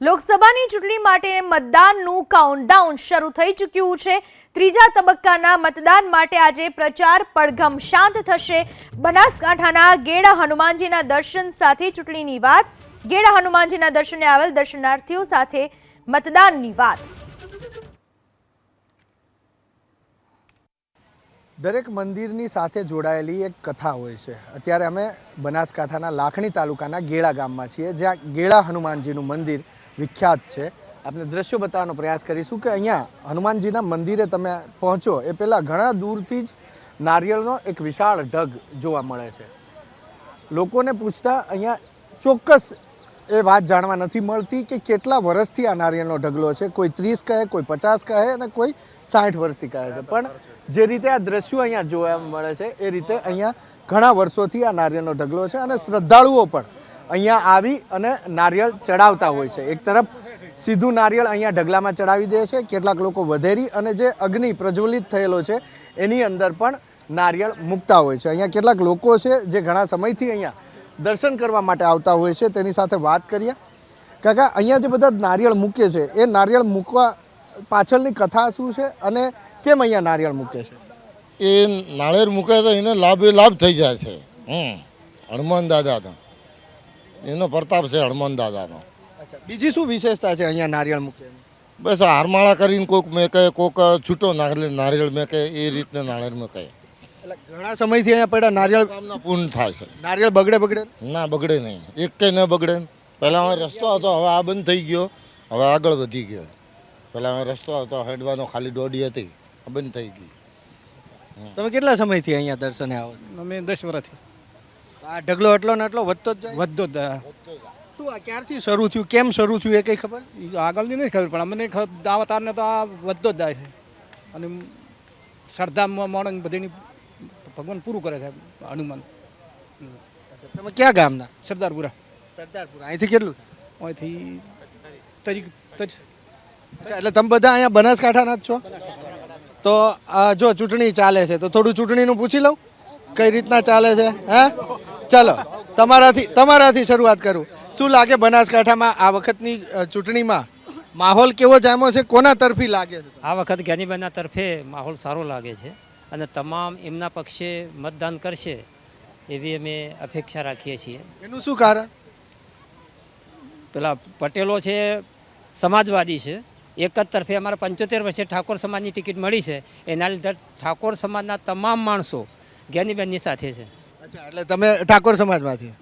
લોકસભાની ચૂંટણી માટે મતદાનનું કાઉન્ટડાઉન શરૂ થઈ ચૂક્યું છે. ત્રીજા તબક્કાના મતદાન માટે આજે પ્રચાર પડઘમ શાંત થશે. બનાસકાંઠાના ગેડા હનુમાનજીના દર્શન સાથે ચૂંટણીની વાત. ગેડા હનુમાનજીના દર્શને આવેલ દર્શનાર્થીઓ સાથે મતદાનની વાત. દરેક મંદિરની સાથે જોડાયેલી એક કથા હોય છે. અત્યારે અમે બનાસકાંઠાના લાખણી તાલુકાના ગેળા ગામમાં છીએ, જ્યાં ગેળા હનુમાનજીનું મંદિર વિખ્યાત છે. આપણે દ્રશ્યો બતાવવાનો પ્રયાસ કરીશું કે અહીંયા હનુમાનજીના મંદિરે તમે પહોંચો, એ પહેલાં ઘણા દૂરથી જ નારિયેળનો એક વિશાળ ઢગ જોવા મળે છે. લોકોને પૂછતા અહીંયા ચોક્કસ એ વાત જાણવા નથી મળતી કે કેટલા વર્ષથી આ નારિયેળનો ઢગલો છે. કોઈ ત્રીસ કહે, કોઈ પચાસ કહે અને કોઈ સાઠ વર્ષથી કહે છે. પણ જે રીતે આ દ્રશ્યો અહીંયા જોવા મળે છે, એ રીતે અહીંયા ઘણા વર્ષોથી આ નારિયેળનો ઢગલો છે અને શ્રદ્ધાળુઓ પણ અહીંયા આવી અને નારિયેળ ચડાવતા હોય છે. એક તરફ સીધું નારિયેળ અહીંયા ઢગલામાં ચડાવી દે છે, કેટલાક લોકો વધેરી અને જે અગ્નિ પ્રજ્વલિત થયેલો છે, એની અંદર પણ નારિયેળ મૂકતા હોય છે. અહીંયા કેટલાક લોકો છે જે ઘણા સમયથી અહીંયા દર્શન કરવા માટે આવતા હોય છે, તેની સાથે વાત કરીએ. કાકા, અહીંયા જે બધા નારિયેળ મૂકે છે, એ નારિયેળ મૂકવા પાછળની કથા શું છે અને કેમ અહીંયા નારિયેળ મૂકે છે? એ નારિયેળ મૂકે તો એને લાભ એ લાભ થઈ જાય છે. હમ, હનુમાન દાદાનો એનો પ્રતાપ છે હનુમાન દાદાનો. અચ્છા બીજી શું વિશેષતા છે અહીંયા નારિયેળ મૂકે બસ હારમાળા કરીને કોક મેકે કોક છૂટો નારિયેળ નારિયેળ મેકે એ રીતને નાળેર મૂકે એટલે ઘણા સમયથી અહીંયા પડ્યા નારિયેળ કામના પૂર્ણ થાય છે. નારિયેળ બગડે બગડે? ના બગડે નહીં. એક કંઈ ન બગડે. પહેલાં હવે રસ્તો હતો હવે આ બંધ થઈ ગયો. હવે આગળ વધી ગયો. પહેલાં હવે રસ્તો હતો હેડવાનો ખાલી દોડી હતી. આ બંધ થઈ ગઈ. તમે કેટલા સમયથી અહીંયા દર્શને આવો? અમે દસ વર્ષથી. આ ઢગલો એટલો ને એટલો વધતો જ જાય? વધતો જ શું આ ક્યારથી શરૂ થયું? કેમ શરૂ થયું? એ કંઈ ખબર? ઈ આગળની નહીં ખબર પણ અમને ખ- આવા તારને તો આ વધતો જ જાય છે. અને શ્રદ્ધા મોડન બધીની ભગવાન પૂરું કરે છે હનુમાન. તમે ક્યાં ગામના? સરદારપુરા. સરદારપુરા. અહીંથી કેટલું અહીંથી તરીક અચ્છા એટલે તમે બધા અહીંયા બનાસકાંઠાના જ છો? તો આ જો ચૂંટણી ચાલે છે તો થોડું ચૂંટણીનું પૂછી લઉં? કઈ રીતના ચાલે છે હે? ચલો તમારાથી તમારાથી શરૂઆત કરું. શું લાગે બનાસકાંઠામાં આ વખતની ચૂંટણીમાં? માહોલ કેવો જામ્યો છે? કોના તરફી લાગે છે? આ વખત જ્ઞાનીબેનના તરફે માહોલ સારો લાગે છે અને તમામ એમના પક્ષે મતદાન કરશે એવી અમે અપેક્ષા રાખીએ છીએ. એનું શું કારણ? પેલા પટેલો છે સમાજવાદી છે એક જ તરફે અમારા પંચોતેર વર્ષે ઠાકોર સમાજની ટિકિટ મળી છે. એના લીધે ઠાકોર સમાજના તમામ માણસો જ્ઞાનીબેનની સાથે છે. અચ્છા એટલે તમે ઠાકોર સમાજમાંથી?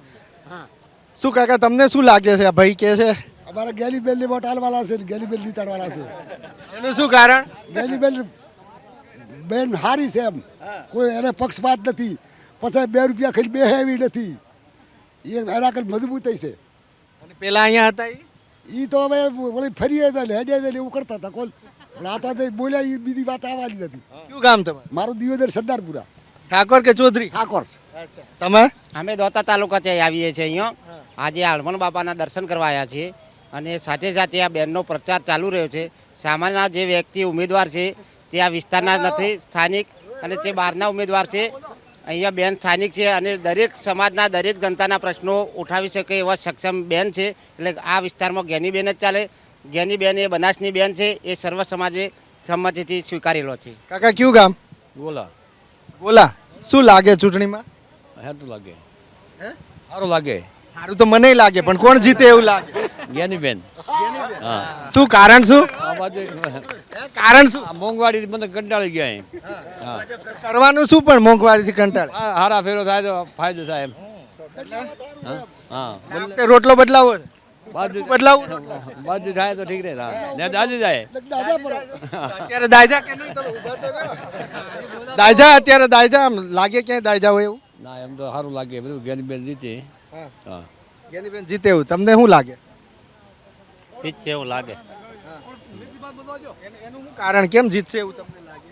શું કાકા તમને શું લાગે છે? આ ભાઈ કે છે? અમારે ગેલી બેલની હાલવાના છે ગેલી ગેલીબેન જીતાડવાના છે. એનું શું કારણ? ગેલીબેન બેન હારી છે એમ. કોઈ એને પક્ષપાત નથી. પછી બે રૂપિયા ખાલી બે એવી નથી. એ એના કરી મજબૂતાઈ છે. પેલા અહીંયા હતા એ તો હવે વળી ફરીએ હતા ને હેડે ને એવું કરતા હતા કોલ. પણ આ તો બોલ્યા એ બીજી વાત આવવાની નથી. શું કામ તમારું? મારું દિયોદર સરદારપુરા. ઠાકોર કે ચૌધરી? ઠાકોર. તમે? અમે દોતા તાલુકાથી આવીએ છીએ અહીંયા. આજે હળવણ બાપાના દર્શન કરવા આવ્યા છીએ અને સાથે સાથે આ બેનનો પ્રચાર ચાલુ રહ્યો છે. સામાન્ય જે વ્યક્તિ ઉમેદવાર છે તે આ વિસ્તારના નથી સ્થાનિક અને તે બહારના ઉમેદવાર છે. અહીંયા બેન સ્થાનિક છે અને દરેક સમાજના દરેક જનતાના પ્રશ્નો ઉઠાવી શકે એવા સક્ષમ બેન છે. એટલે આ વિસ્તારમાં જ્ઞાની બેન જ ચાલે. જ્ઞાની બેન એ બનાસની બેન છે. એ સર્વ સમાજે સંમતિથી સ્વીકારેલો છે. કાકા કયું ગામ? બોલા બોલા શું લાગે ચૂંટણીમાં? સારું લાગે. હે? સારું લાગે. સારું તો મને લાગે પણ કોણ જીતે એવું લાગે? જ્ઞાનીબેન હા. શું કારણ શું? કારણ શું? આ મોંઘવાડી મને કંટાળી ગયા એમ. હા. કરવાનું શું પણ મોંઘવારીથી કંટાળે? આ હારા ફેરો થાય તો ફાયદો થાય એમ. હા હા. રોટલો બદલાવો. બાજુ બદલાવું. બાજુ થાય તો ઠીક રહે ને દાદી જાય. અત્યારે દાયજા કે નહીં. દાયજા અત્યારે દાયજા આમ લાગે ક્યાંય દાયજા હોય એવું? ના એમ તો સારું લાગે બધું જ્ઞાનીબેન જીતે. હા. હા. જ્ઞાનીબેન જીતે એવું તમને શું લાગે? જીત છે એવું લાગે. એનું એનું શું કારણ કેમ જીતશે એવું તમને લાગે?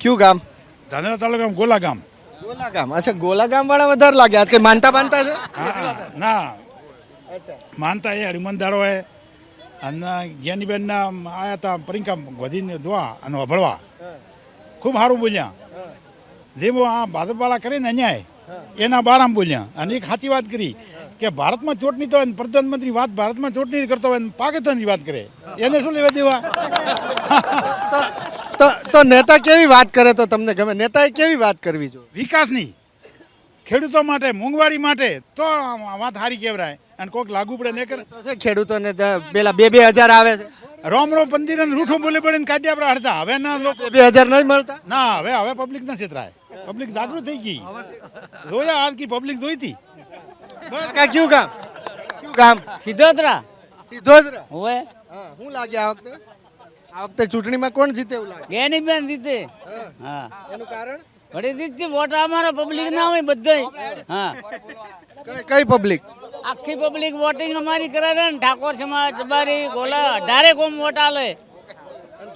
કયું ગામ? ધાનેરા તાલુકા ગોલા ગામ. ગોલા ગામ. અચ્છા ગોલા ગામ વાળા વધારે લાગે. આજ કઈ માનતા માનતા છે? ના. અચ્છા. માનતા એ હરિમંદારો હે અને જ્ઞાનીબેનના આયા હતા પરિંકા વધીને જોવા અને અભળવા. ખૂબ સારું બોલ્યા. જેમ આ ભાજપવાળા કરીને અન્યાય એના બારામ બોલ્યા. અને એક સાચી વાત કરી કે ભારતમાં ચૂંટણી તો હોય ને પ્રધાનમંત્રી વાત ભારતમાં ચૂંટણી કરતો હોય ને પાકિસ્તાનની વાત કરે. એને શું લેવા દેવા? તો- નેતા કેવી વાત કરે તો તમને ગમે? નેતાએ કેવી વાત કરવી જોઈએ? વિકાસની ખેડૂતો માટે મોંઘવારી માટે તો વાત સારી કહેવાય. અને કોઈક લાગુ પડે ને કરે. ખેડૂતોને પેલા બે બે હજાર આવે છે. રોમ રોમ પંદીર અને રૂઠું બોલે પડે ને કાઢ્યા આપણે હડતા હવે ના લોકો બે હજાર નહીં મળતા? ના હવે હવે પબ્લિક ના છેતરાય. પબ્લિક જાગૃત થઈ ગઈ. રોયા આજ કી પબ્લિક જોઈ હતી. કાકા કયું ગામ? કયું ગામ? સિદ્ધોતરા સિદ્ધોદરા? હોય હા હું લાગે આ વખતે? આ વખતે ચૂંટણીમાં કોણ જીતે એવું લાગે? ગેની બેન રીતે હા. એનું કારણ? વળી દીધી વોટ અમારા પબ્લિક ના હોય બધાય. હા. કઈ કઈ પબ્લિક? આખી પબ્લિક વોટિંગ અમારી કરે છે ને ઠાકોર સમાજ જબારી ગોલા અઢારે કોમ વોટ આલે.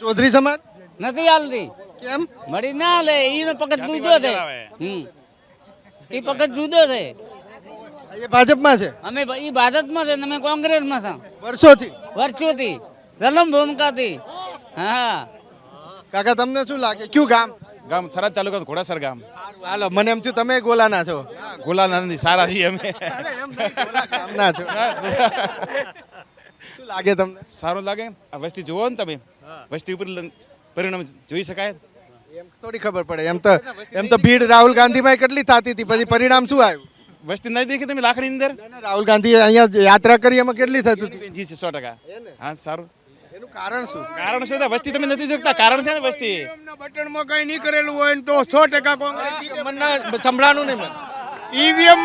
ચૌધરી સમાજ? નથી આલતી. કેમ? મળી ના લે ઈનો પગત જુદો છે. હમ. ઈ પગત જુદો છે. એ ભાજપમાં છે? અમે ઈ ભાજપમાં છે અમે કોંગ્રેસમાં છે. વર્ષોથી. વર્ષોથી. જલમ ભૂમિકાથી. હા. કાકા તમને શું લાગે? ક્યુ ગામ? ગામ થરાદ તાલુકા ઘોડાસર ગામ. હાલો મને એમ થયું તમે ગોલાના છો. ગોલાનંદ સારા છીએ અમે. ના છો. શું લાગે તમને? સારું લાગે. આ વસ્તી જુઓ ને તમે. વસ્તી ઉપર પરિણામ જોઈ શકાય. એમ થોડી ખબર પડે. એમ તો એમ તો ભીડ રાહુલ ગાંધીમાં કેટલી થતી હતી. પછી પરિણામ શું આવ્યું? વસ્તી નહીં દેખી તમે લાકડી અંદર? ના, ના, રાહુલ ગાંધી અહીંયા યાત્રા કરી એમાં કેટલી થતી હતી? જી છે સો ટકા. હા સારું. એનું કારણ શું? કારણ શું? વસ્તી તમે નથી જોતા કારણ છે ને વસ્તી. બટનમાં કઈ નહીં કરેલું હોય તો સો ટકા કોંગ્રેસ ના- સંભળાનું નહીં મને. ઈવીએમ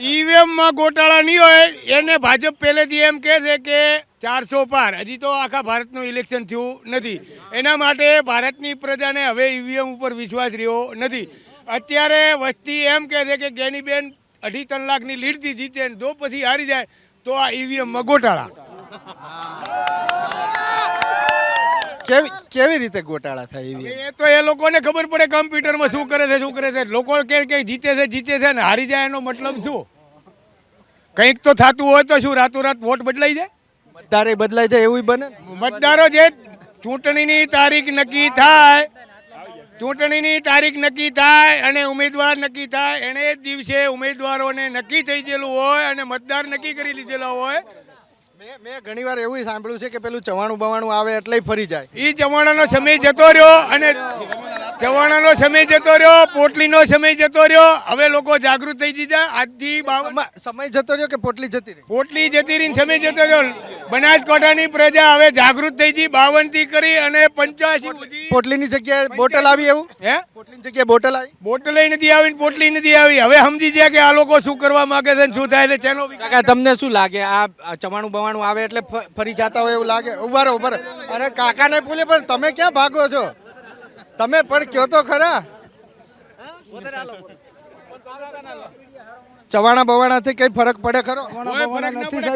ઈવીએમમાં ગોટાળા નહીં હોય. એને ભાજપ પહેલેથી એમ કહે છે કે ચારસો પાર. હજી તો આખા ભારતનું ઇલેક્શન થયું નથી. એના માટે ભારતની પ્રજાને હવે ઈવીએમ ઉપર વિશ્વાસ રહ્યો નથી. અત્યારે વસ્તી એમ કહે છે કે ગેનીબેન અઢી ત્રણ લાખની લીડથી જીતે જો પછી હારી જાય તો આ ઈવીએમમાં ગોટાળા કેવી કેવી રીતે ગોટાળા થાય એવી એ તો એ લોકોને ખબર પડે કમ્પ્યુટરમાં શું કરે છે શું કરે છે. લોકો કે કે જીતે છે જીતે છે ને હારી જાય એનો મતલબ શું? કંઈક તો થતું હોય તો શું રાતોરાત વોટ બદલાઈ જાય? મતદારે બદલાઈ જાય એવું બને મતદારો જે ચૂંટણીની તારીખ નક્કી થાય ચૂંટણીની તારીખ નક્કી થાય અને ઉમેદવાર નક્કી થાય એને જ દિવસે ઉમેદવારોને નક્કી થઈ ગયેલું હોય અને મતદાર નક્કી કરી લીધેલો હોય. મેં ઘણી વાર એવું સાંભળ્યું છે કે પેલું ચવાણું બવાણું આવે એટલે ફરી જાય. એ ચવાણાનો સમય જતો રહ્યો અને જવાનાનો સમય જતો રહ્યો પોટલીનો સમય જતો રહ્યો. હવે લોકો જાગૃત થઈ જાય આજથી સમય- સમય જતો રહ્યો કે પોટલી જતી રહી? પોટલી જતી રહીને સમય જતો રહ્યો. બનાસકાંઠાની પ્રજા હવે જાગૃત થઈ ગઈ બાવનથી કરી અને પંચ્યાસી પોટલીની જગ્યાએ બોટલ આવી એવું? હે? પોટલીની જગ્યાએ બોટલ આવી? બોટલે નથી આવી પોટલી નથી આવી. હવે સમજી ગયા કે આ લોકો શું કરવા માંગે છે ને શું થાય છે ચેનો કાકા તમને શું લાગે? આ ચવાણું બવાણું આવે એટલે ફરી જતા હોય એવું લાગે? ઊભા રહો ઊભા રહો. અરે કાકાને બોલે પણ તમે ક્યાં ભાગો છો? તમે પણ કયો તો ખરા? ચવાણા બવાણાથી કઈ ફરક પડે ખરો?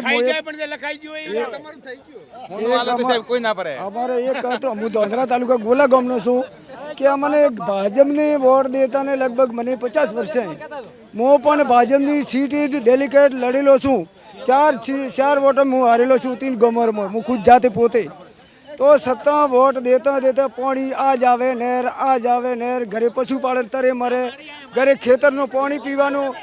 ખાઈ જાય પણ જે લખાઈ ગયું હોય એ તમારું થઈ ગયું. કોઈ ના પડે અમારે એક હતો હું ધોંધરા તાલુકા ગોલા ગામનો છું કે અમને ભાજપની વોટ દેતા ને લગભગ મને પચાસ વર્ષે હું પણ ભાજપની સીટ ડેલિકેટ લડેલો છું. ચાર ચાર વોટ હું હારેલો છું તીન ગમરમાં. હું ખુદ જાતે પોતે. તો સત્તા વોટ દેતા દેતા પાણી આ જ આવે નેર આ જ આવે નેર ઘરે પશુપાલન તરે મરે. ઘરે ખેતરનું પાણી પીવાનું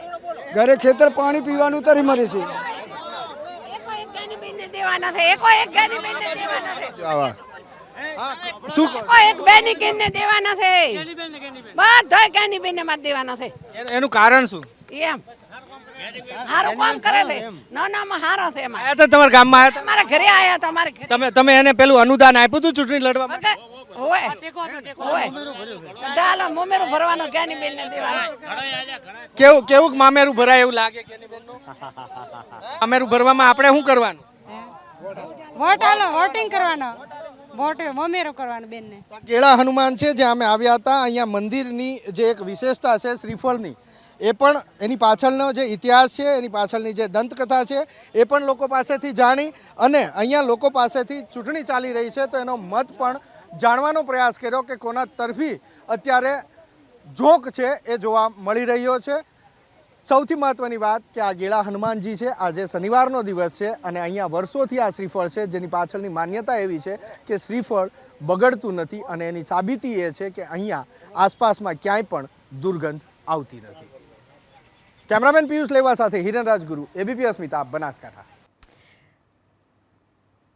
ઘરે ખેતર પાણી પીવાનું તરે મરે છે. એકો એક ગાની બેનને દેવાના છે એકો એક ગાની બેનને દેવાના છે. આવા. હા, શું? કહો? એકો એક બેની કેનને દેવાના છે. બધાય બેનને માર દેવાના છે. એનું- એનું કારણ શું? એમ. હારું કામ કરે છે. ના ના માં હારો છે એમાં. આયા હતા તમારા ગામમાં આયા હતા? ઘરે આયા તો અમારે ઘરે. તમે તમે એને પેલું અનુદાન આપ્યું હતું ચૂંટણી લડવા માટે? વગર- હોય હોય દાલો મોમેરું ભરવાનો ગાની બેનને દેવાનો? કેવું કેવું મામેરું ભરાય એવું લાગે કે એની બેનનું? મામેરું ભરવામાં આપણે શું કરવાનું? વોટ આલો વોટિંગ કરવાનો. વોટ મમેરો કરવાનો બેનને. કેળા હનુમાન છે જ્યાં અમે આવ્યા હતા. અહીંયા મંદિરની જે એક વિશેષતા છે શ્રીફળની. એ પણ એની પાછળનો જે ઇતિહાસ છે, એની પાછળની જે દંતકથા છે, એ પણ લોકો પાસેથી જાણી અને અહીંયા લોકો પાસેથી ચૂંટણી ચાલી રહી છે, તો એનો મત પણ જાણવાનો પ્રયાસ કર્યો કે કોના તરફી અત્યારે જોક છે એ જોવા મળી રહ્યો છે. સૌથી મહત્વની વાત કે આ ગેળા હનુમાનજી છે, આજે શનિવારનો દિવસ છે અને અહીંયા વર્ષોથી આ શ્રીફળ છે, જેની પાછળની માન્યતા એવી છે કે શ્રીફળ બગડતું નથી અને એની સાબિતી એ છે કે અહીંયા આસપાસમાં ક્યાંય પણ દુર્ગંધ આવતી નથી. કેમેરામેન પિયુષ લેવા સાથે હિરણરાજ ગુરુ એબીપી અસ્મિતા બનાસકાંઠા.